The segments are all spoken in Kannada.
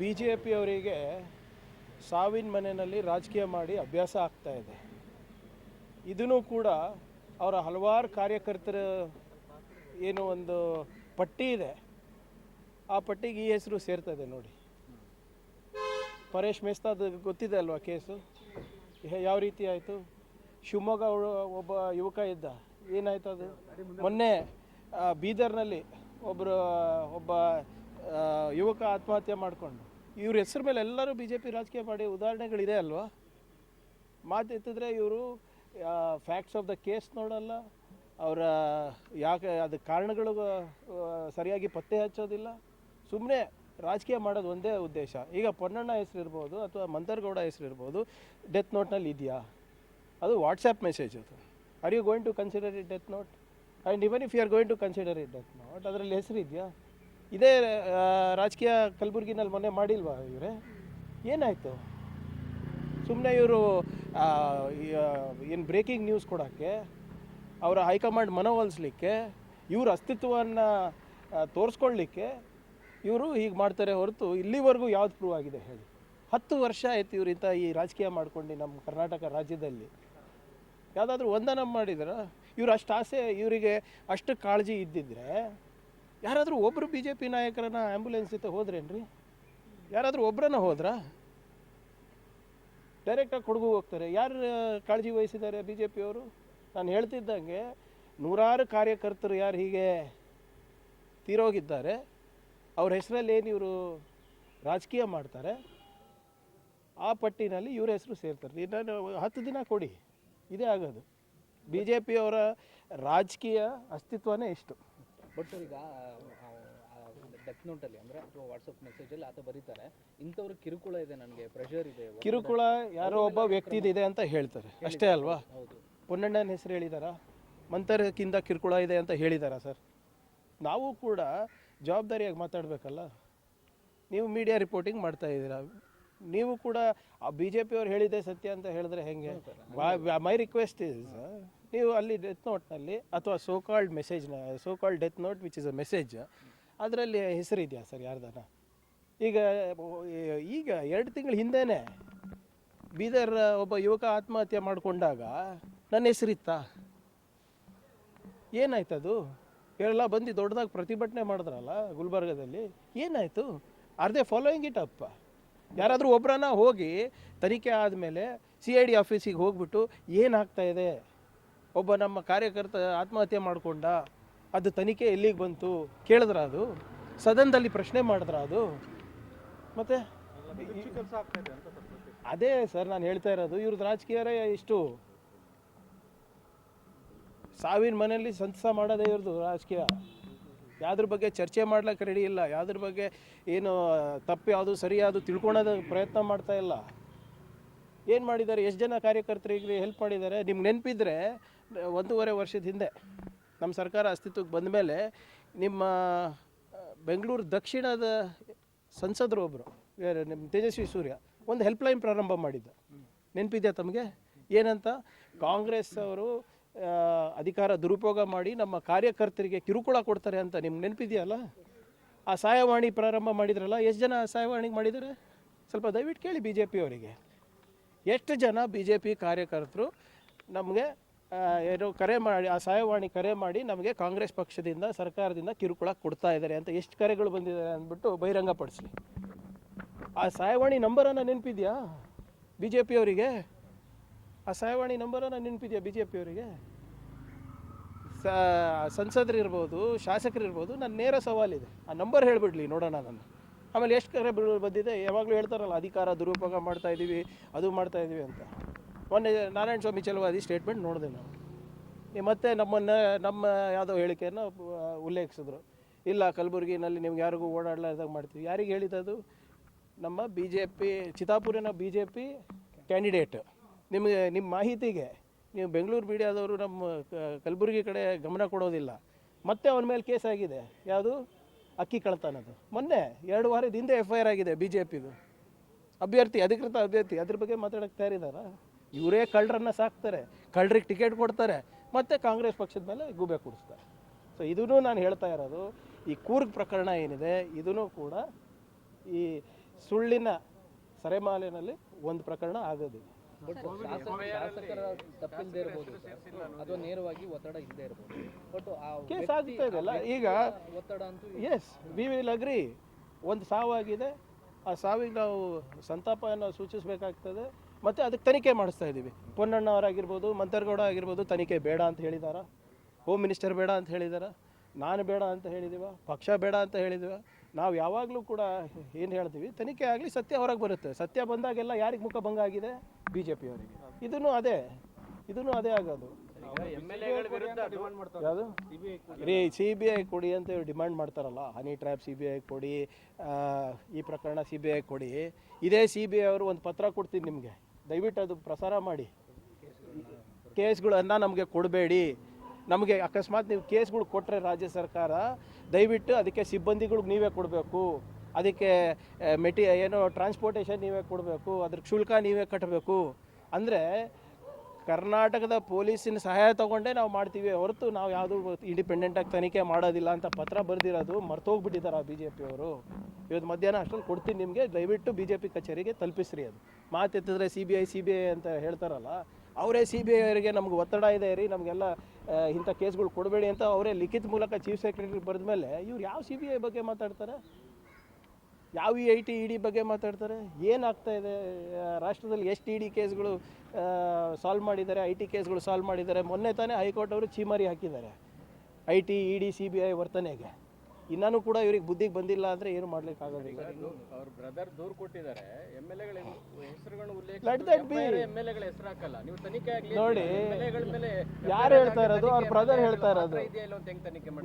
ಬಿ ಜೆ ಪಿಯವರಿಗೆ ಸಾವಿನ ಮನೆಯಲ್ಲಿ ರಾಜಕೀಯ ಮಾಡಿ ಅಭ್ಯಾಸ ಆಗ್ತಾ ಇದೆ. ಇದೂ ಕೂಡ ಅವರ ಹಲವಾರು ಕಾರ್ಯಕರ್ತರ ಏನು ಒಂದು ಪಟ್ಟಿ ಇದೆ. ಆ ಪಟ್ಟಿಗೆ ಈ ಹೆಸರು ಸೇರ್ತದೆ ನೋಡಿ. ಪರೇಶ್ ಮೇಸ್ತಾದ್ ಗೊತ್ತಿದೆ ಅಲ್ವಾ ಕೇಸು? ಯಾವ ರೀತಿ ಆಯಿತು? ಶಿವಮೊಗ್ಗ ಒಬ್ಬ ಯುವಕ ಇದ್ದ. ಏನಾಯ್ತು ಅದು? ಮೊನ್ನೆ ಬೀದರ್ನಲ್ಲಿ ಒಬ್ಬರು ಒಬ್ಬ ಯುವಕ ಆತ್ಮಹತ್ಯೆ ಮಾಡಿಕೊಂಡು. ಇವ್ರ ಹೆಸರು ಮೇಲೆ ಎಲ್ಲರೂ ಬಿ ಜೆ ಪಿ ರಾಜಕೀಯ ಮಾಡಿ ಉದಾಹರಣೆಗಳಿದೆ ಅಲ್ವಾ? ಮಾತು ಎತ್ತಿದ್ರೆ ಇವರು ಫ್ಯಾಕ್ಟ್ಸ್ ಆಫ್ ದ ಕೇಸ್ ನೋಡಲ್ಲ, ಅವರ, ಯಾಕೆ, ಅದು ಕಾರಣಗಳು ಸರಿಯಾಗಿ ಪತ್ತೆ ಹಚ್ಚೋದಿಲ್ಲ. ಸುಮ್ಮನೆ ರಾಜಕೀಯ ಮಾಡೋದು ಒಂದೇ ಉದ್ದೇಶ. ಈಗ ಪೊನ್ನಣ್ಣ ಹೆಸರು ಇರ್ಬೋದು ಅಥವಾ ಮಂತರ್ಗೌಡ ಹೆಸರು ಇರ್ಬೋದು ಡೆತ್ ನೋಟ್ನಲ್ಲಿ ಇದೆಯಾ? ಅದು ವಾಟ್ಸಪ್ ಮೆಸೇಜ್ ಅದು. Are you going to consider it death note and even if you are going to consider it death note ಅದರಲ್ಲಿ ಹೆಸರು ಇದೆಯಾ? ಇದೇ ರಾಜಕೀಯ ಕಲಬುರಗಿನಲ್ಲಿ ಮೊನ್ನೆ ಮಾಡಿಲ್ವಾ ಇವರೇ? ಏನಾಯಿತು? ಸುಮ್ಮನೆ ಇವರು ಏನು ಬ್ರೇಕಿಂಗ್ ನ್ಯೂಸ್ ಕೊಡೋಕ್ಕೆ, ಅವರ ಹೈಕಮಾಂಡ್ ಮನವೊಲಿಸ್ಲಿಕ್ಕೆ, ಇವ್ರ ಅಸ್ತಿತ್ವವನ್ನು ತೋರಿಸ್ಕೊಳ್ಳಿಕ್ಕೆ ಇವರು ಹೀಗೆ ಮಾಡ್ತಾರೆ ಹೊರತು ಇಲ್ಲಿವರೆಗೂ ಯಾವ್ದು ಪ್ರೂವ್ ಆಗಿದೆ ಹೇಳಿ. ಹತ್ತು ವರ್ಷ ಆಯ್ತು ಇವರಿಂದ ಈ ರಾಜಕೀಯ ಮಾಡ್ಕೊಂಡು ನಮ್ಮ ಕರ್ನಾಟಕ ರಾಜ್ಯದಲ್ಲಿ. ಯಾವುದಾದ್ರೂ ಒಂದನ ಮಾಡಿದ್ರೆ? ಇವ್ರು ಅಷ್ಟು ಆಸೆ, ಇವರಿಗೆ ಅಷ್ಟು ಕಾಳಜಿ ಇದ್ದಿದ್ರೆ ಯಾರಾದರೂ ಒಬ್ಬರು ಬಿ ಜೆ ಪಿ ನಾಯಕರನ್ನ ಆ್ಯಂಬುಲೆನ್ಸ್ ಜೊತೆ ಹೋದ್ರೇನ್ರಿ? ಯಾರಾದರೂ ಒಬ್ಬರನ್ನ ಹೋದ್ರಾ? ಡೈರೆಕ್ಟಾಗಿ ಕೊಡಗು ಹೋಗ್ತಾರೆ. ಯಾರು ಕಾಳಜಿ ವಹಿಸಿದ್ದಾರೆ ಬಿ ಜೆ ಪಿಯವರು ನಾನು ಹೇಳ್ತಿದ್ದಂಗೆ ನೂರಾರು ಕಾರ್ಯಕರ್ತರು ಯಾರು ಹೀಗೆ ತೀರೋಗಿದ್ದಾರೆ, ಅವ್ರ ಹೆಸರಲ್ಲಿ ಏನು ಇವರು ರಾಜಕೀಯ ಮಾಡ್ತಾರೆ, ಆ ಪಟ್ಟಿನಲ್ಲಿ ಇವ್ರ ಹೆಸರು ಸೇರ್ತಾರೆ. ನಾನು ಹತ್ತು ದಿನ ಕೊಡಿ, ಇದೇ ಆಗೋದು. ಬಿ ಜೆ ಪಿಯವರ ರಾಜಕೀಯ ಅಸ್ತಿತ್ವನೇ ಇಷ್ಟು. ಬಟ್ ಈಗ ಡೆತ್ ಅಲ್ಲಿ ಅಂದರೆ ಅಥವಾ ವಾಟ್ಸಪ್ ಮೆಸೇಜಲ್ಲಿ ಆತ ಬರೀತಾರೆ ಇಂಥವ್ರ ಕಿರುಕುಳ ಇದೆ ನನಗೆ ಪ್ರೆಷರ್ ಇದೆ ಕಿರುಕುಳ ಯಾರೋ ಒಬ್ಬ ವ್ಯಕ್ತಿದಿದೆ ಅಂತ ಹೇಳ್ತಾರೆ. ಅಷ್ಟೇ ಅಲ್ವಾ? ಪೊನ್ನಣ್ಣನ ಹೆಸರು ಹೇಳಿದಾರಾ? ಮಂತರಕ್ಕಿಂತ ಕಿರುಕುಳ ಇದೆ ಅಂತ ಹೇಳಿದಾರಾ ಸರ್? ನಾವು ಕೂಡ ಜವಾಬ್ದಾರಿಯಾಗಿ ಮಾತಾಡಬೇಕಲ್ಲ. ನೀವು ಮೀಡಿಯಾ ರಿಪೋರ್ಟಿಂಗ್ ಮಾಡ್ತಾ ಇದ್ದೀರಾ. ನೀವು ಕೂಡ ಬಿ ಜೆ ಪಿಯವ್ರು ಹೇಳಿದೆ ಸತ್ಯ ಅಂತ ಹೇಳಿದ್ರೆ ಹೆಂಗೆ? ಮೈ ರಿಕ್ವೆಸ್ಟ್ ಇಸ್ ನೀವು ಅಲ್ಲಿ ಡೆತ್ ನೋಟ್ನಲ್ಲಿ ಅಥವಾ so called ಮೆಸೇಜ್ನ so called death note which is a message ಅದರಲ್ಲಿ ಹೆಸರಿದೆಯಾ ಸರ್ ಯಾರ್ದಾನ? ಈಗ ಈಗ ಎರಡು ತಿಂಗಳ ಹಿಂದೆನೇ ಬೀದರ್ ಒಬ್ಬ ಯುವಕ ಆತ್ಮಹತ್ಯೆ ಮಾಡಿಕೊಂಡಾಗ ನನ್ನ ಏನಾಯ್ತು ಏನಾಯ್ತದು ಎಲ್ಲ ಬಂದು ದೊಡ್ಡದಾಗಿ ಪ್ರತಿಭಟನೆ ಮಾಡಿದ್ರಲ್ಲ ಗುಲ್ಬರ್ಗದಲ್ಲಿ, ಏನಾಯಿತು? ಆರ್ ದೇ ಫಾಲೋಯಿಂಗ್ ಇಟ್ ಅಪ್ಪ ಯಾರಾದರೂ ಒಬ್ಬರನ್ನ ಹೋಗಿ ತನಿಖೆ ಆದಮೇಲೆ ಸಿ ಐ ಡಿ ಆಫೀಸಿಗೆ ಹೋಗ್ಬಿಟ್ಟು ಏನಾಗ್ತಾ ಇದೆ? ಒಬ್ಬ ನಮ್ಮ ಕಾರ್ಯಕರ್ತ ಆತ್ಮಹತ್ಯೆ ಮಾಡಿಕೊಂಡ, ಅದು ತನಿಖೆ ಎಲ್ಲಿಗೆ ಬಂತು ಕೇಳಿದ್ರ ಅದು? ಸದನದಲ್ಲಿ ಪ್ರಶ್ನೆ ಮಾಡಿದ್ರ ಅದು? ಮತ್ತೆ ಅದೇ ಸರ್, ನಾನು ಹೇಳ್ತಾ ಇರೋದು, ಇವ್ರದ್ದು ರಾಜಕೀಯರೇ ಇಷ್ಟು ಸಾವಿನ ಮನೆಯಲ್ಲಿ ಸಂತಸ ಮಾಡೋದೇ ಇವ್ರದ್ದು ರಾಜಕೀಯ. ಯಾವ್ದ್ರ ಬಗ್ಗೆ ಚರ್ಚೆ ಮಾಡ್ಲಿಕ್ಕೆ ರೆಡಿ ಇಲ್ಲ, ಯಾವ್ದ್ರ ಬಗ್ಗೆ ಏನು ತಪ್ಪು ಯಾವುದು ಸರಿ ತಿಳ್ಕೊಳೋದಕ್ಕೆ ತಿಳ್ಕೊಳೋದು ಪ್ರಯತ್ನ ಮಾಡ್ತಾ ಇಲ್ಲ. ಏನು ಮಾಡಿದ್ದಾರೆ? ಎಷ್ಟು ಜನ ಕಾರ್ಯಕರ್ತರಿಗೆ ಹೆಲ್ಪ್ ಮಾಡಿದ್ದಾರೆ? ನಿಮ್ಗೆ ನೆನಪಿದ್ರೆ ಒಂದೂವರೆ ವರ್ಷದ ಹಿಂದೆ ನಮ್ಮ ಸರ್ಕಾರ ಅಸ್ತಿತ್ವಕ್ಕೆ ಬಂದ ಮೇಲೆ ನಿಮ್ಮ ಬೆಂಗಳೂರು ದಕ್ಷಿಣದ ಸಂಸದರು ಒಬ್ಬರು ನಿಮ್ಮ ತೇಜಸ್ವಿ ಸೂರ್ಯ, ಒಂದು ಹೆಲ್ಪ್ಲೈನ್ ಪ್ರಾರಂಭ ಮಾಡಿದ್ದ. ನೆನಪಿದೆಯಾ ತಮಗೆ? ಏನಂತ? ಕಾಂಗ್ರೆಸ್ ಅವರು ಅಧಿಕಾರ ದುರುಪಯೋಗ ಮಾಡಿ ನಮ್ಮ ಕಾರ್ಯಕರ್ತರಿಗೆ ಕಿರುಕುಳ ಕೊಡ್ತಾರೆ ಅಂತ ನಿಮ್ಗೆ ನೆನಪಿದೆಯಲ್ಲ ಆ ಸಹಾಯವಾಣಿ ಪ್ರಾರಂಭ ಮಾಡಿದ್ರಲ್ಲ, ಎಷ್ಟು ಜನ ಸಹಾಯವಾಣಿಗೆ ಮಾಡಿದ್ದಾರೆ? ಸ್ವಲ್ಪ ದಯವಿಟ್ಟು ಕೇಳಿ ಬಿ ಜೆ ಪಿಯವರಿಗೆ ಎಷ್ಟು ಜನ ಬಿ ಜೆ ಪಿ ಕಾರ್ಯಕರ್ತರು ನಮಗೆ ಏನು ಕರೆ ಮಾಡಿ, ಆ ಸಹಾಯವಾಣಿ ಕರೆ ಮಾಡಿ ನಮಗೆ ಕಾಂಗ್ರೆಸ್ ಪಕ್ಷದಿಂದ, ಸರ್ಕಾರದಿಂದ ಕಿರುಕುಳ ಕೊಡ್ತಾ ಇದ್ದಾರೆ ಅಂತ ಎಷ್ಟು ಕರೆಗಳು ಬಂದಿದ್ದಾರೆ ಅಂದ್ಬಿಟ್ಟು ಬಹಿರಂಗಪಡಿಸಲಿ. ಆ ಸಹಾಯವಾಣಿ ನಂಬರನ್ನು ನೆನಪಿದೆಯಾ ಬಿ ಜೆ ಪಿಯವರಿಗೆ ಆ ಸಹಾಯವಾಣಿ ನಂಬರನ್ನು ನೆನಪಿದೆಯಾ ಬಿ ಜೆ ಪಿಯವರಿಗೆ ಸ ಸಂಸದರು ಇರ್ಬೋದು ಶಾಸಕರು ಇರ್ಬೋದು ನನ್ನ ನೇರ ಸವಾಲಿದೆ. ಆ ನಂಬರ್ ಹೇಳಿಬಿಡ್ಲಿ, ನೋಡೋಣ ನಾನು. ಆಮೇಲೆ ಎಷ್ಟು ಕರೆ ಬಂದಿದೆ? ಯಾವಾಗಲೂ ಹೇಳ್ತಾರಲ್ಲ, ಅಧಿಕಾರ ದುರುಪಯೋಗ ಮಾಡ್ತಾ ಇದ್ದೀವಿ ಅದು ಮಾಡ್ತಾ ಇದ್ದೀವಿ ಅಂತ. ಮೊನ್ನೆ ನಾರಾಯಣ ಸ್ವಾಮಿ ಚಲವಾದಿ ಸ್ಟೇಟ್ಮೆಂಟ್ ನೋಡಿದೆ ನಾವು ಮತ್ತೆ ನಮ್ಮನ್ನು, ನಮ್ಮ ಯಾವುದೋ ಹೇಳಿಕೆಯನ್ನು ಉಲ್ಲೇಖಿಸಿದ್ರು. ಇಲ್ಲ, ಕಲಬುರಗಿನಲ್ಲಿ ನಿಮ್ಗೆ ಯಾರಿಗೂ ಓಡಾಡಲಾರ್ದಾಗ ಮಾಡ್ತೀವಿ. ಯಾರಿಗೆ ಅದು ನಮ್ಮ ಬಿ ಜೆ ಪಿ ಚಿತ್ತಾಪುರಿನ ಬಿ ಜೆ ಪಿ ಕ್ಯಾಂಡಿಡೇಟ್ ನಿಮಗೆ ನಿಮ್ಮ ಮಾಹಿತಿಗೆ. ನೀವು ಬೆಂಗಳೂರು ಮೀಡಿಯಾದವರು ನಮ್ಮ ಕಲಬುರಗಿ ಕಡೆ ಗಮನ ಕೊಡೋದಿಲ್ಲ. ಮತ್ತೆ ಅವನ ಮೇಲೆ ಕೇಸ್ ಆಗಿದೆ. ಯಾವುದು? ಅಕ್ಕಿ ಕಳ್ತಾನದು ಮೊನ್ನೆ ಎರಡು ವಾರದ ಹಿಂದೆ ಎಫ್ ಐ ಆರ್ ಆಗಿದೆ ಬಿ ಜೆ ಪಿದು ಅಭ್ಯರ್ಥಿ, ಅಧಿಕೃತ ಅಭ್ಯರ್ಥಿ, ಅದ್ರ ಬಗ್ಗೆ ಮಾತಾಡೋಕ್ಕೆ ತಯಾರಿದಾರ? ಇವರೇ ಕಳ್ಳರನ್ನ ಸಾಕ್ತಾರೆ, ಕಳ್ಳರಿಗೆ ಟಿಕೆಟ್ ಕೊಡ್ತಾರೆ, ಮತ್ತೆ ಕಾಂಗ್ರೆಸ್ ಪಕ್ಷದ ಮೇಲೆ ಗೂಬೆ ಕೂಡಿಸ್ತಾರೆ. ಸೊ ಇದೂ ನಾನು ಹೇಳ್ತಾ ಇರೋದು, ಈ ಕೂರ್ಗ್ ಪ್ರಕರಣ ಏನಿದೆ ಇದೂ ಕೂಡ ಈ ಸುಳ್ಳಿನ ಸರೆಮಾಲಿನಲ್ಲಿ ಒಂದು ಪ್ರಕರಣ ಆಗೋದು ಬಟ್ ಶಾಸಕರ ತಪ್ಪಿಲ್ಲದೆ ಇರಬಹುದು ಅದು ಅಥವಾ ನೇರವಾಗಿ ಒತ್ತಡ ಇಲ್ಲದೆ ಇರಬಹುದು ಬಟ್ ಆ ಕೇಸ್ ಆಗ್ತಾ ಇದೆಯಲ್ಲ ಈಗ ಒತ್ತಡ ಅಂತೂ ಎಸ್ ವಿ ವಿಲ್ ಅಗ್ರಿ ಒಂದು ಸಾವಾಗಿದೆ ಆ ಸಾವಿಗೆ ನಾವು ಸಂತಾಪವನ್ನು ಸೂಚಿಸಬೇಕಾಗ್ತದೆ ಮತ್ತು ಅದಕ್ಕೆ ತನಿಖೆ ಮಾಡಿಸ್ತಾ ಇದ್ದೀವಿ ಪೊನ್ನಣ್ಣ ಅವರಾಗಿರ್ಬೋದು ಮಂತರ್ಗೌಡ ಆಗಿರ್ಬೋದು ತನಿಖೆ ಬೇಡ ಅಂತ ಹೇಳಿದಾರ ಹೋಮ್ ಮಿನಿಸ್ಟರ್ ಬೇಡ ಅಂತ ಹೇಳಿದಾರ ನಾನು ಬೇಡ ಅಂತ ಹೇಳಿದೀವ ಪಕ್ಷ ಬೇಡ ಅಂತ ಹೇಳಿದೀವ ನಾವು ಯಾವಾಗಲೂ ಕೂಡ ಏನು ಹೇಳ್ತೀವಿ ತನಿಖೆ ಆಗಲಿ ಸತ್ಯ ಹೊರಗೆ ಬರುತ್ತೆ. ಸತ್ಯ ಬಂದಾಗೆಲ್ಲ ಯಾರಿಗೆ ಮುಖ ಭಂಗ ಆಗಿದೆ? ಬಿ ಜೆ ಪಿಯವರಿಗೆ ಇದನ್ನು ಅದೇ ಇದನ್ನು ಅದೇ ಆಗೋದು. ಯಾವುದು? ರೀ ಸಿ ಬಿ ಐ ಕೊಡಿ ಅಂತ ಡಿಮ್ಯಾಂಡ್ ಮಾಡ್ತಾರಲ್ಲ honey trap C B I ಕೊಡಿ ಆ, ಈ ಪ್ರಕರಣ ಸಿ ಬಿ ಐ ಕೊಡಿ. ಇದೇ ಸಿ ಬಿ ಐ ಅವರು ಒಂದು ಪತ್ರ ಕೊಡ್ತೀನಿ ನಿಮಗೆ. ದಯವಿಟ್ಟು ಅದು ಪ್ರಸಾರ ಮಾಡಿ. ಕೇಸ್ಗಳನ್ನು ನಮಗೆ ಕೊಡಬೇಡಿ. ನಮಗೆ ಅಕಸ್ಮಾತ್ ನೀವು ಕೇಸ್ಗಳು ಕೊಟ್ಟರೆ ರಾಜ್ಯ ಸರ್ಕಾರ ದಯವಿಟ್ಟು ಅದಕ್ಕೆ ಸಿಬ್ಬಂದಿಗಳಿಗೆ ನೀವೇ ಕೊಡಬೇಕು. ಅದಕ್ಕೆ ಮೆಟಿ, ಏನು ಟ್ರಾನ್ಸ್ಪೋರ್ಟೇಷನ್ ನೀವೇ ಕೊಡಬೇಕು. ಅದ್ರ ಶುಲ್ಕ ನೀವೇ ಕಟ್ಟಬೇಕು ಅಂದರೆ, ಕರ್ನಾಟಕದ ಪೊಲೀಸಿನ ಸಹಾಯ ತಗೊಂಡೇ ನಾವು ಮಾಡ್ತೀವಿ. ಹೊರತು ನಾವು ಯಾವುದು ಇಂಡಿಪೆಂಡೆಂಟಾಗಿ ತನಿಖೆ ಮಾಡೋದಿಲ್ಲ ಅಂತ ಪತ್ರ ಬರೆದಿರೋದು ಮರ್ತೋಗ್ಬಿಟ್ಟಿದ್ದಾರೆ ಆ ಬಿ ಜೆ ಪಿಯವರು ಇವತ್ತು ಮಧ್ಯಾಹ್ನ ಅಷ್ಟೊಂದು ಕೊಡ್ತೀನಿ ನಿಮಗೆ. ದಯವಿಟ್ಟು ಬಿ ಜೆ ಪಿ ಕಚೇರಿಗೆ ತಲುಪಿಸ್ರಿ ಅದು. ಮಾತೆತ್ತಿದ್ರೆ C B I C B I ಅಂತ ಹೇಳ್ತಾರಲ್ಲ, ಅವರೇ ಸಿ ಬಿ ಐ ಅವರಿಗೆ ನಮ್ಗೆ ಒತ್ತಡ ಇದೆ ರೀ. ನಮಗೆಲ್ಲ ಇಂಥ ಕೇಸ್ಗಳು ಕೊಡಬೇಡಿ ಅಂತ ಅವರೇ ಲಿಖಿತ ಮೂಲಕ ಚೀಫ್ ಸೆಕ್ರೆಟರಿ ಬರೆದ ಮೇಲೆ ಇವ್ರು ಯಾವ ಸಿ ಬಿ ಐ ಬಗ್ಗೆ ಮಾತಾಡ್ತಾರೆ? ಯಾವ E I T E D ಬಗ್ಗೆ ಮಾತಾಡ್ತಾರೆ? ಏನಾಗ್ತಾ ಇದೆ? ರಾಷ್ಟ್ರದಲ್ಲಿ ಎಷ್ಟು ಇ ಡಿ ಕೇಸ್ಗಳು ಸಾಲ್ವ್ ಮಾಡಿದ್ದಾರೆ? ಐ ಟಿ ಕೇಸ್ಗಳು ಸಾಲ್ವ್ ಮಾಡಿದ್ದಾರೆ? ಮೊನ್ನೆ ತಾನೇ ಹೈಕೋರ್ಟ್ ಅವರು ಚೀಮಾರಿ ಹಾಕಿದ್ದಾರೆ. I T E D C B I ವರ್ತನೆಗೆ. ಇನ್ನೂ ಕೂಡ ಇವ್ರಿಗೆ ಬುದ್ಧಿಗೆ ಬಂದಿಲ್ಲ ಅಂದರೆ ಏನು ಮಾಡ್ಲಿಕ್ಕೆ ಆಗೋದಿಲ್ಲ. ಅವ್ರ ಬ್ರದರ್ ದೂರು ಕೊಟ್ಟಿದ್ದಾರೆ. ಎಂ ಎಲ್ ಎಗಳ ಉಲ್ಲೇಖ ಹೆಸರು ಹಾಕಲ್ಲ ನೀವು ತನಿಖೆ ಆಗಲಿ ನೋಡಿ, ಯಾರು ಹೇಳ್ತಾ ಇರೋದು? ಅವ್ರ ಬ್ರದರ್ ಹೇಳ್ತಾ ಇರೋದು.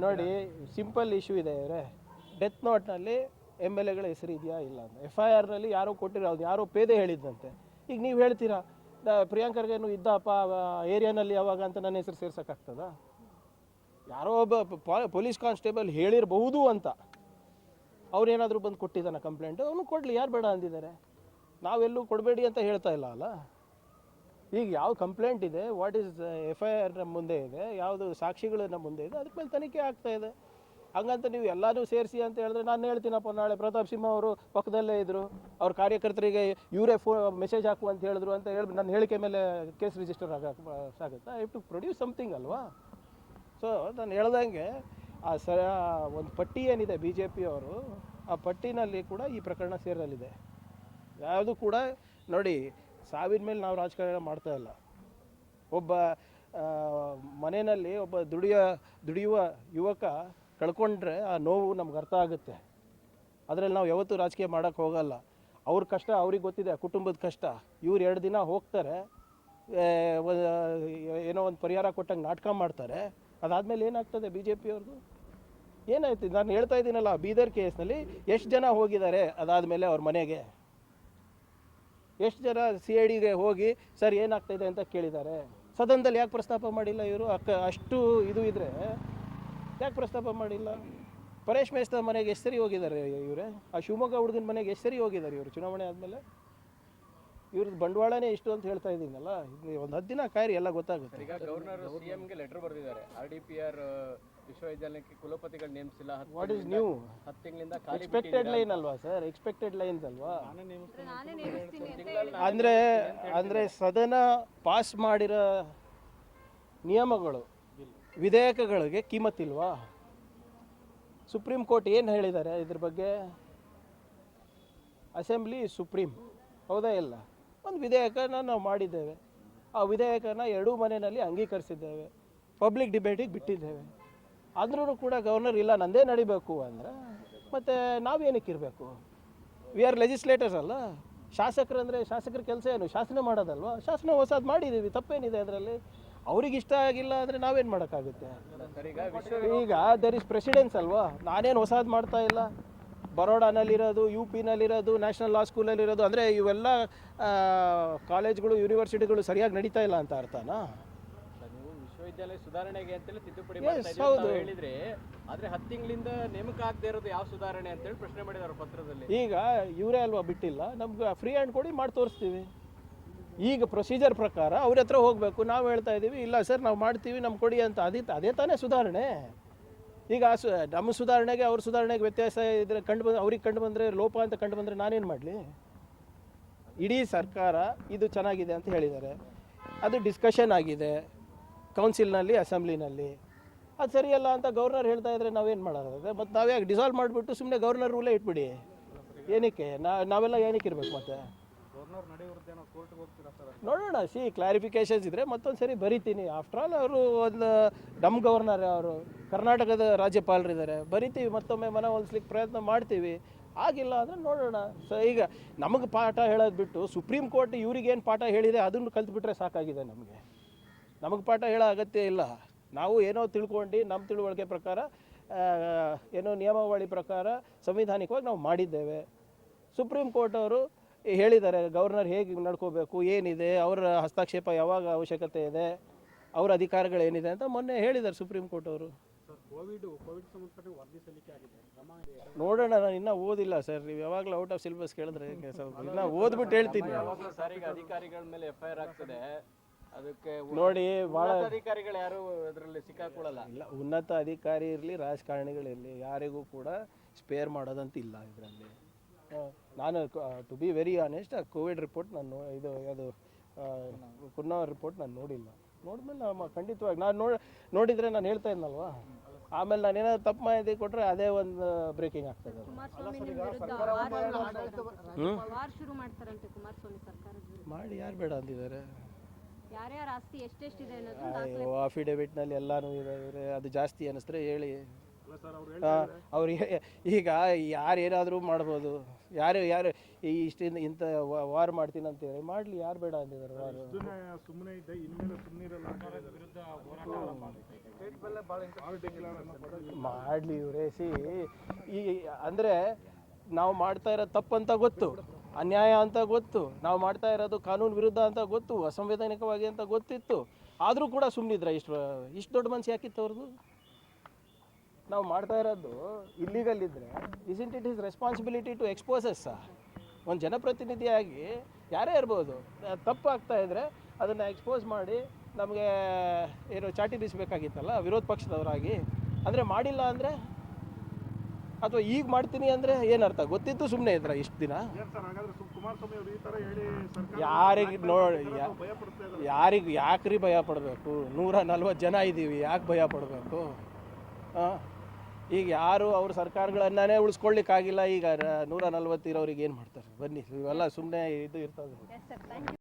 ನೋಡಿ ಸಿಂಪಲ್ ಇಶ್ಯೂ ಇದೆ ಇವರೇ. ಡೆತ್ ನೋಟ್ನಲ್ಲಿ ಎಂ ಎಲ್ ಎಗಳ ಹೆಸರು ಇದೆಯಾ ಇಲ್ಲ ಅಂತ. ಎಫ್ ಐ ಆರ್ನಲ್ಲಿ ಯಾರೋ ಕೊಟ್ಟಿರೋದು ಯಾರೋ ಪೇದೆ ಹೇಳಿದ್ದಂತೆ. ಈಗ ನೀವು ಹೇಳ್ತೀರಾ ಪ್ರಿಯಾಂಕರ್ಗೇನು ಇದ್ದಪ್ಪ ಏರಿಯಾನಲ್ಲಿ ಯಾವಾಗ ಅಂತ ನನ್ನ ಹೆಸರು ಸೇರ್ಸೋಕ್ಕಾಗ್ತದಾ? ಯಾರೋ ಒಬ್ಬ ಪೊಲೀಸ್ ಕಾನ್ಸ್ಟೇಬಲ್ ಹೇಳಿರಬಹುದು ಅಂತ. ಅವ್ರೇನಾದರೂ ಬಂದು ಕೊಟ್ಟಿದ್ದಾನೆ ಕಂಪ್ಲೇಂಟ್, ಅವನು ಕೊಡಲಿ, ಯಾರು ಬೇಡ ಅಂದಿದ್ದಾರೆ. ನಾವೆಲ್ಲೂ ಕೊಡಬೇಡಿ ಅಂತ ಹೇಳ್ತಾ ಇಲ್ಲ ಅಲ್ಲ? ಈಗ ಯಾವ ಕಂಪ್ಲೇಂಟ್ ಇದೆ what is F I R ನಮ್ಮ ಮುಂದೆ ಇದೆ, ಯಾವುದು ಸಾಕ್ಷಿಗಳು ನಮ್ಮ ಮುಂದೆ ಇದೆ ಅದಕ್ಕೆ ಮೇಲೆ ತನಿಖೆ ಆಗ್ತಾ ಇದೆ. ಹಂಗಂತ ನೀವು ಎಲ್ಲರೂ ಸೇರಿಸಿ ಅಂತ ಹೇಳಿದ್ರೆ ನಾನು ಹೇಳ್ತೀನಪ್ಪ ನಾಳೆ. ಪ್ರತಾಪ್ ಸಿಂಹ ಅವರು ಪಕ್ಕದಲ್ಲೇ ಇದ್ದರು ಅವ್ರ ಕಾರ್ಯಕರ್ತರಿಗೆ ಇವರೇ ಫೋ ಮೆಸೇಜ್ ಹಾಕು ಅಂತ ಹೇಳಿದ್ರು ಅಂತ ಹೇಳಿ ನನ್ನ ಹೇಳಿಕೆ ಮೇಲೆ ಕೇಸ್ ರಿಜಿಸ್ಟರ್ ಆಗ ಸಾಗುತ್ತಾ ಐ ಟು ಪ್ರೊಡ್ಯೂಸ್ ಸಮಥಿಂಗ್ ಅಲ್ವಾ? ಸೊ ನಾನು ಹೇಳ್ದಂಗೆ, ಆ ಸರ ಒಂದು ಪಟ್ಟಿ ಏನಿದೆ ಬಿ ಜೆ ಪಿಯವರು ಆ ಪಟ್ಟಿನಲ್ಲಿ ಕೂಡ ಈ ಪ್ರಕರಣ ಸೇರಲಿದೆ. ಯಾವುದು ಕೂಡ ನೋಡಿ, ಸಾವಿನ ಮೇಲೆ ನಾವು ರಾಜಕಾರಣ ಮಾಡ್ತಾ ಇಲ್ಲ. ಒಬ್ಬ ಮನೆಯಲ್ಲಿ ಒಬ್ಬ ದುಡಿಯ, ದುಡಿಯುವ ಯುವಕ ಕಳ್ಕೊಂಡ್ರೆ ಆ ನೋವು ನಮ್ಗೆ ಅರ್ಥ ಆಗುತ್ತೆ. ಅದರಲ್ಲಿ ನಾವು ಯಾವತ್ತೂ ರಾಜಕೀಯ ಮಾಡೋಕ್ಕೆ ಹೋಗಲ್ಲ. ಅವ್ರ ಕಷ್ಟ ಅವ್ರಿಗೆ ಗೊತ್ತಿದೆ ಕುಟುಂಬದ ಕಷ್ಟ. ಇವ್ರು ಎರಡು ದಿನ ಹೋಗ್ತಾರೆ ಏನೋ ಒಂದು ಪರಿಹಾರ ಕೊಟ್ಟಂಗೆ ನಾಟಕ ಮಾಡ್ತಾರೆ. ಅದಾದಮೇಲೆ ಏನಾಗ್ತದೆ ಬಿ ಜೆ ಪಿಯವ್ರದ್ದು ಏನಾಯ್ತು? ನಾನು ಹೇಳ್ತಾ ಇದ್ದೀನಲ್ಲ, ಬೀದರ್ ಕೇಸ್ನಲ್ಲಿ ಎಷ್ಟು ಜನ ಹೋಗಿದ್ದಾರೆ ಅದಾದಮೇಲೆ ಅವ್ರ ಮನೆಗೆ? ಎಷ್ಟು ಜನ ಸಿ ಐ ಡಿಗೆ ಹೋಗಿ, ಸರ್ ಏನಾಗ್ತಾಯಿದೆ ಅಂತ ಕೇಳಿದ್ದಾರೆ? ಸದನದಲ್ಲಿ ಯಾಕೆ ಪ್ರಸ್ತಾಪ ಮಾಡಿಲ್ಲ ಇವರು? ಅಕ್ಕ, ಅಷ್ಟು ಇದು ಇದ್ದರೆ ಯಾಕೆ ಪ್ರಸ್ತಾಪ ಮಾಡಿಲ್ಲ? ಪರೇಶ್ ಮೇಸ್ತ ಮನೆಗೆ ಎಷ್ಟು ಸರಿ ಹೋಗಿದ್ದಾರೆ ಇವರೇ? ಆ ಶಿವಮೊಗ್ಗ ಹುಡುಗನ ಮನೆಗೆ ಎಷ್ಟು ಸರಿ ಹೋಗಿದ್ದಾರೆ ಇವರು ಚುನಾವಣೆ ಆದಮೇಲೆ? ಇವ್ರದ್ದು ಬಂಡವಾಳನೇ ಇಷ್ಟು ಅಂತ ಹೇಳ್ತಾ ಇದ್ದೀನಲ್ಲ ಒಂದು ಹತ್ತು ದಿನ ಕಾಯಿರಿ ಎಲ್ಲ ಗೊತ್ತಾಗುತ್ತೆ. ಈಗ ಗವರ್ನರ್ ಸಿಎಂಗೆ ಲೆಟರ್ ಬರೆದಿದ್ದಾರೆ. ಆರ್ ಡಿ ಪಿ ಆರ್ ವಿಶ್ವವಿದ್ಯಾಲಯಕ್ಕೆ ಕುಲಪತಿಗಳು ನೇಮಿಸಿಲ್ಲ. ವಾಟ್ ಇಸ್ ನ್ಯೂ ಹತ್ತು ತಿಂಗಳಿಂದ ಖಾಲಿ ಎಕ್ಸ್ಪೆಕ್ಟೆಡ್ ಲೈನ್ ಅಲ್ವಾ ಸರ್ ಎಕ್ಸ್ಪೆಕ್ಟೆಡ್ ಲೈನ್ಸ್ ಅಲ್ವಾ? ನಾನೇ ನೇಮಿಸ್ತೀನಿ ಅಂತ ಹೇಳಿ ಅಂದರೆ ಅಂದರೆ ಸದನ ಪಾಸ್ ಮಾಡಿರೋ ನಿಯಮಗಳು ವಿಧೇಯಕಗಳಿಗೆ ಕಿಮ್ಮತ್ತಿಲ್ವಾ ಸುಪ್ರೀಂ ಕೋರ್ಟ್ ಏನು ಹೇಳಿದ್ದಾರೆ ಇದ್ರ ಬಗ್ಗೆ? ಅಸೆಂಬ್ಲಿ ಸುಪ್ರೀಂ ಹೌದಾ ಇಲ್ಲ? ಒಂದು ವಿಧೇಯಕನ ನಾವು ಮಾಡಿದ್ದೇವೆ. ಆ ವಿಧೇಯಕನ ಎರಡೂ ಮನೆಯಲ್ಲಿ ಅಂಗೀಕರಿಸಿದ್ದೇವೆ. ಪಬ್ಲಿಕ್ ಡಿಬೇಟಿಗೆ ಬಿಟ್ಟಿದ್ದೇವೆ. ಆದ್ರೂ ಕೂಡ ಗವರ್ನರ್ ಇಲ್ಲ, ನಂದೇ ನಡಿಬೇಕು ಅಂದರೆ ಮತ್ತು ನಾವೇನಕ್ಕೆ ಇರಬೇಕು? ವಿ ಆರ್ ಲೆಜಿಸ್ಲೇಟರ್ಸ್ ಅಲ್ಲ. ಶಾಸಕರು ಅಂದರೆ ಶಾಸಕರ ಕೆಲಸ ಏನು? ಶಾಸನ ಮಾಡೋದಲ್ವಾ? ಶಾಸನ ಹೊಸದು ಮಾಡಿದ್ದೀವಿ ತಪ್ಪೇನಿದೆ ಅದರಲ್ಲಿ? ಅವ್ರಿಗೆ ಇಷ್ಟ ಆಗಿಲ್ಲ ಅಂದರೆ ನಾವೇನು ಮಾಡೋಕ್ಕಾಗುತ್ತೆ? ಈಗ ದರ್ ಇಸ್ ಪ್ರೆಸಿಡೆನ್ಸ್ ಅಲ್ವಾ? ನಾನೇನು ಹೊಸದು ಮಾಡ್ತಾ ಇಲ್ಲ. ಬರೋಡಾನಲ್ಲಿರೋದು ಯು ಪಿನಲ್ಲಿರೋದು ನ್ಯಾಷನಲ್ ಲಾ ಸ್ಕೂಲಲ್ಲಿರೋದು ಅಂದರೆ ಇವೆಲ್ಲ ಕಾಲೇಜ್ಗಳು ಯೂನಿವರ್ಸಿಟಿಗಳು ಸರಿಯಾಗಿ ನಡೀತಾ ಇಲ್ಲ ಅಂತ ಅರ್ಥನಾ? ವಿಶ್ವವಿದ್ಯಾಲಯ ಸುಧಾರಣೆಗೆ ಅಂತೇಳಿ ತಿದ್ದುಪಡಿ ಹೌದು. ಹೇಳಿದ್ರಿ ಆದ್ರೆ ಹತ್ತು ತಿಂಗಳಿಂದ ನೇಮಕ ಆಗದೆ ಇರೋದು ಯಾವ ಸುಧಾರಣೆ ಅಂತೇಳಿ ಪ್ರಶ್ನೆ ಮಾಡಿದಾರೆ ಪತ್ರದಲ್ಲಿ. ಈಗ ಇವರೇ ಅಲ್ವಾ ಬಿಟ್ಟಿಲ್ಲ? ನಮ್ಗೆ ಫ್ರೀ ಹ್ಯಾಂಡ್ ಕೊಡಿ ಮಾಡಿ ತೋರಿಸ್ತೀವಿ. ಈಗ ಪ್ರೊಸೀಜರ್ ಪ್ರಕಾರ ಅವ್ರ ಹತ್ರ ಹೋಗಬೇಕು. ನಾವು ಹೇಳ್ತಾ ಇದ್ದೀವಿ ಇಲ್ಲ ಸರ್ ನಾವು ಮಾಡ್ತೀವಿ ನಮ್ಗೆ ಕೊಡಿ ಅಂತ. ಅದೇ ಅದೇ ತಾನೇ ಸುಧಾರಣೆ. ಈಗ ಸು ನಮ್ಮ ಸುಧಾರಣೆಗೆ ಅವ್ರ ಸುಧಾರಣೆಗೆ ವ್ಯತ್ಯಾಸ ಇದ್ರೆ ಕಂಡು ಬಂದು ಅವ್ರಿಗೆ ಕಂಡು ಬಂದರೆ ಲೋಪ ಅಂತ ಕಂಡು ಬಂದರೆ ನಾನೇನು ಮಾಡಲಿ? ಇಡೀ ಸರ್ಕಾರ ಇದು ಚೆನ್ನಾಗಿದೆ ಅಂತ ಹೇಳಿದ್ದಾರೆ. ಅದು ಡಿಸ್ಕಷನ್ ಆಗಿದೆ ಕೌನ್ಸಿಲ್ನಲ್ಲಿ ಅಸೆಂಬ್ಲಿನಲ್ಲಿ ಅದು ಸರಿಯಲ್ಲ ಅಂತ ಗವರ್ನರ್ ಹೇಳ್ತಾ ಇದ್ರೆ ನಾವೇನು ಮಾಡೋದಾದ್ರೆ, ಮತ್ತು ನಾವ್ಯಾಕೆ ಡಿಸಾಲ್ವ್ ಮಾಡಿಬಿಟ್ಟು ಸುಮ್ಮನೆ ಗವರ್ನರ್ ರೂಲೇ ಇಟ್ಬಿಡಿ. ಏನಕ್ಕೆ? ನಾ ನಾವೆಲ್ಲ ಏನಕ್ಕೆ ಇರಬೇಕು ಮತ್ತೆ? ನೋಡೋಣ, ಸಿ ಕ್ಲಾರಿಫಿಕೇಶನ್ಸ್ ಇದ್ದರೆ ಮತ್ತೊಂದು ಸರಿ ಬರಿತೀನಿ. ಆಫ್ಟರ್ ಆಲ್ ಅವರು ಒಂದು ನಮ್ಮ ಗವರ್ನರ್ ಅವರು. ಕರ್ನಾಟಕದ ರಾಜ್ಯಪಾಲರಿದ್ದಾರೆ. ಬರಿತೀವಿ, ಮತ್ತೊಮ್ಮೆ ಮನವೊಲಿಸ್ಲಿಕ್ಕೆ ಪ್ರಯತ್ನ ಮಾಡ್ತೀವಿ. ಆಗಿಲ್ಲ ಅಂದರೆ ನೋಡೋಣ. ಸೊ, ಈಗ ನಮಗೆ ಪಾಠ ಹೇಳೋದು ಬಿಟ್ಟು ಸುಪ್ರೀಂ ಕೋರ್ಟ್ ಇವ್ರಿಗೇನು ಪಾಠ ಹೇಳಿದೆ ಅದನ್ನು ಕಲ್ತ್ಬಿಟ್ರೆ ಸಾಕಾಗಿದೆ ನಮಗೆ. ನಮಗೆ ಪಾಠ ಹೇಳೋ ಅಗತ್ಯ ಇಲ್ಲ. ನಾವು ಏನೋ ತಿಳ್ಕೊಂಡು ನಮ್ಮ ತಿಳುವಳಿಕೆ ಪ್ರಕಾರ ಏನೋ ನಿಯಮಾವಳಿ ಪ್ರಕಾರ ಸಂವಿಧಾನಿಕವಾಗಿ ನಾವು ಮಾಡಿದ್ದೇವೆ. ಸುಪ್ರೀಂ ಕೋರ್ಟ್ ಅವರು ಹೇಳಿದ್ದಾರೆ, ಗವರ್ನರ್ ಹೇಗೆ ನಡ್ಕೋಬೇಕು, ಏನಿದೆ, ಅವರ ಹಸ್ತಕ್ಷೇಪ ಯಾವಾಗ ಅವಶ್ಯಕತೆ ಇದೆ, ಅವರ ಅಧಿಕಾರಗಳೇನಿದೆ ಅಂತ ಮೊನ್ನೆ ಹೇಳಿದ್ದಾರೆ ಸುಪ್ರೀಂ ಕೋರ್ಟ್ ಅವರು. ನೋಡೋಣ ನಾನು ಇನ್ನೂ ಓದಿಲ್ಲ ಸರ್. ನೀವು ಯಾವಾಗಲೂ ಔಟ್ ಆಫ್ ಸಿಲೆಬಸ್ ಕೇಳಿದ್ರೆ ಹೇಗೆ ಸ್ವಲ್ಪ ಇನ್ನೂ ಓದ್ಬಿಟ್ಟು ಹೇಳ್ತೀನಿ ಸರ್ ಈಗ ಅಧಿಕಾರಿಗಳ ಮೇಲೆ ಎಫ್ ಐ ಆರ್ ಆಗ್ತದೆ ಅದಕ್ಕೆ ನೋಡಿ ಭಾಳ ಉನ್ನತ ಅಧಿಕಾರಿಗಳು ಯಾರು ಅದರಲ್ಲಿ ಸಿಕ್ಕಾಕೊಳ್ಳಲ್ಲ ಇಲ್ಲ ಉನ್ನತ ಅಧಿಕಾರಿ ಇರಲಿ ರಾಜಕಾರಣಿಗಳಿರಲಿ ಯಾರಿಗೂ ಕೂಡ ಸ್ಪೇರ್ ಮಾಡೋದಂತ ಇಲ್ಲ ಇದರಲ್ಲಿ. ನಾನು ಟು ಬಿ ವೆರಿ ಆನೆಸ್ಟ್ ಆ ಕೋವಿಡ್ ರಿಪೋರ್ಟ್ ನಾನು ಇದು ಅದು ಕುನ್ನೋ ರಿಪೋರ್ಟ್ ನಾನು ನೋಡಿಲ್ಲ. ನೋಡಿದ್ಮೇಲೆ ನಾವು ಖಂಡಿತವಾಗಿ ನಾನು ನೋಡಿ ನೋಡಿದರೆ ನಾನು ಹೇಳ್ತಾ ಇದ್ನಲ್ವಾ? ಆಮೇಲೆ ನಾನು ಏನಾದ್ರು ತಪ್ಪು ಮಾಹಿತಿ ಕೊಟ್ಟರೆ ಅದೇ ಒಂದು ಬ್ರೇಕಿಂಗ್ ಆಗ್ತದೆ ಮಾಡಿ ಯಾರು ಬೇಡ ಅಂತಿದ್ದಾರೆ ಯಾರ್ಯಾರ ಆಸ್ತಿ ಎಷ್ಟೆಷ್ಟಿದೆ ಅನ್ನೋದು ಅಯ್ಯೋ ಅಫಿಡವಿಟ್ನಲ್ಲಿ ಎಲ್ಲಾನು ಇದೆ ಅದು ಜಾಸ್ತಿ ಅನ್ನಿಸ್ತಾರೆ ಹೇಳಿ. ಅವ್ರು ಈಗ ಯಾರು ಏನಾದರೂ ಮಾಡ್ಬೋದು. ಯಾರು ಯಾರು ಈ ಇಷ್ಟಿಂದ ಇಂಥ ವಾರ್ ಮಾಡ್ತೀನಿ ಅಂತ ಹೇಳಿ ಮಾಡಲಿ ಯಾರು ಬೇಡ ಅಂದಿದ್ದಾರೆ ವಾರ್. ಸುಮ್ಮನೆ ಇದ್ದೆ ಇನ್ಮೇಲೆ ಸುಮ್ಮನಿರಲ್ಲ ಮಾಡಲಿ ಇವರೇ ಸಿ. ಈ ಅಂದರೆ ನಾವು ಮಾಡ್ತಾ ಇರೋದು ತಪ್ಪಂತ ಗೊತ್ತು ಅನ್ಯಾಯ ಅಂತ ಗೊತ್ತು ನಾವು ಮಾಡ್ತಾ ಇರೋದು ಕಾನೂನು ವಿರುದ್ಧ ಅಂತ ಗೊತ್ತು ಅಸಂವಿಧಾನಿಕವಾಗಿ ಅಂತ ಗೊತ್ತಿತ್ತು. ಆದರೂ ಕೂಡ ಸುಮ್ಮನಿದ್ರ ಇಷ್ಟು ಇಷ್ಟು ದೊಡ್ಡ ಮನಸ್ಸು ಯಾಕಿತ್ತು ಅವ್ರದ್ದು ನಾವು ಮಾಡ್ತಾ ಇರೋದು ಇಲ್ಲಿಗಲ್ ಇದ್ರೆ is it is responsibility to exposes ಒಂದು ಜನಪ್ರತಿನಿಧಿಯಾಗಿ ಯಾರೇ ಇರ್ಬೋದು ತಪ್ಪು ಆಗ್ತಾ ಇದ್ರೆ ಅದನ್ನು ಎಕ್ಸ್ಪೋಸ್ ಮಾಡಿ ನಮಗೆ ಏನು ಚಾಟಿ ಬೀಸಬೇಕಾಗಿತ್ತಲ್ಲ ವಿರೋಧ ಪಕ್ಷದವರಾಗಿ. ಅಂದರೆ ಮಾಡಿಲ್ಲ ಅಂದರೆ? ಅಥವಾ ಈಗ ಮಾಡ್ತೀನಿ ಅಂದರೆ ಏನರ್ಥ ಗೊತ್ತಿತ್ತು ಸುಮ್ಮನೆ ಇದ್ರ ಇಷ್ಟು ದಿನ? ಸರ್ ಯಾರಿಗೆ ನೋಡಿ ಯಾರಿಗೆ ಯಾಕ್ರಿ ಭಯ ಪಡಬೇಕು? ನೂರ ನಲ್ವತ್ತು ಜನ ಇದ್ದೀವಿ ಯಾಕೆ ಭಯ ಪಡಬೇಕು? ಈಗ ಯಾರು ಅವ್ರ ಸರ್ಕಾರಗಳನ್ನೇ ಉಳಿಸ್ಕೊಳ್ಳಿಕ್ಕಾಗಿಲ್ಲ. ಈಗ ನೂರ ನಲ್ವತ್ತು ಇರೋರಿಗೆ ಏನು ಮಾಡ್ತಾರೆ? ಬನ್ನಿ, ಇವೆಲ್ಲ ಸುಮ್ಮನೆ ಇದು ಇರ್ತದೆ.